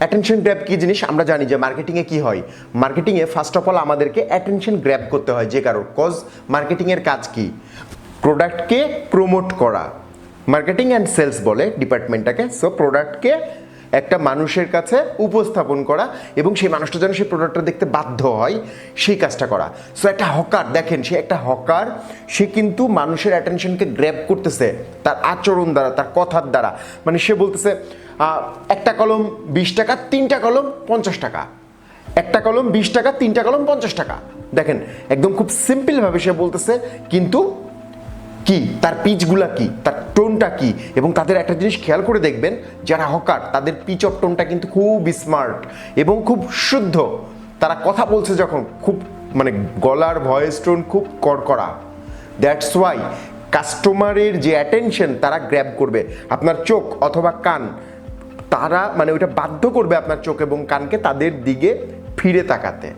Attention grab কী জিনিস? আমরা জানি যে মার্কেটিংয়ে কি হয়। মার্কেটিংয়ে ফার্স্ট অফ অল আমাদেরকে অ্যাটেনশন গ্র্যাব করতে হয় যে কারণ কজ মার্কেটিংয়ের কাজ কি? প্রোডাক্টকে প্রমোট করা। মার্কেটিং অ্যান্ড সেলস বলে ডিপার্টমেন্টটাকে সো প্রোডাক্টকে একটা মানুষের কাছে উপস্থাপন করা এবং সেই মানুষটা যেন সেই প্রোডাক্টটা দেখতে বাধ্য হয়, সেই কাজটা করা। সো একটা হকার, দেখেন, সে একটা হকার, সে কিন্তু মানুষের অ্যাটেনশনকে গ্র্যাব করতেছে তার আচরণ দ্বারা, তার কথার দ্বারা। মানে সে বলতেছে একটা কলম বিশ টাকা, তিনটা কলম পঞ্চাশ টাকা। একটা কলম বিশ টাকা, তিনটা কলম পঞ্চাশ টাকা। দেখেন, একদম খুব সিম্পলভাবে সে বলতেছে, কিন্তু কি? তার পিচগুলা কি? তার টোনটা কি? এবং তাদের একটা জিনিস খেয়াল করে দেখবেন, যারা হকার, তাদের পিচ অফ টোনটা কিন্তু খুব স্মার্ট এবং খুব শুদ্ধ। তারা কথা বলছে যখন, খুব মানে গলার ভয়েস টোন খুব কড়কড়া। দ্যাটস ওয়াই কাস্টমারের যে অ্যাটেনশন তারা গ্র্যাব করবে। আপনার চোখ অথবা কান, তারা মানে ওইটা বাধ্য করবে আপনার চোখ এবং কানকে তাদের দিকে ফিরে তাকাতে।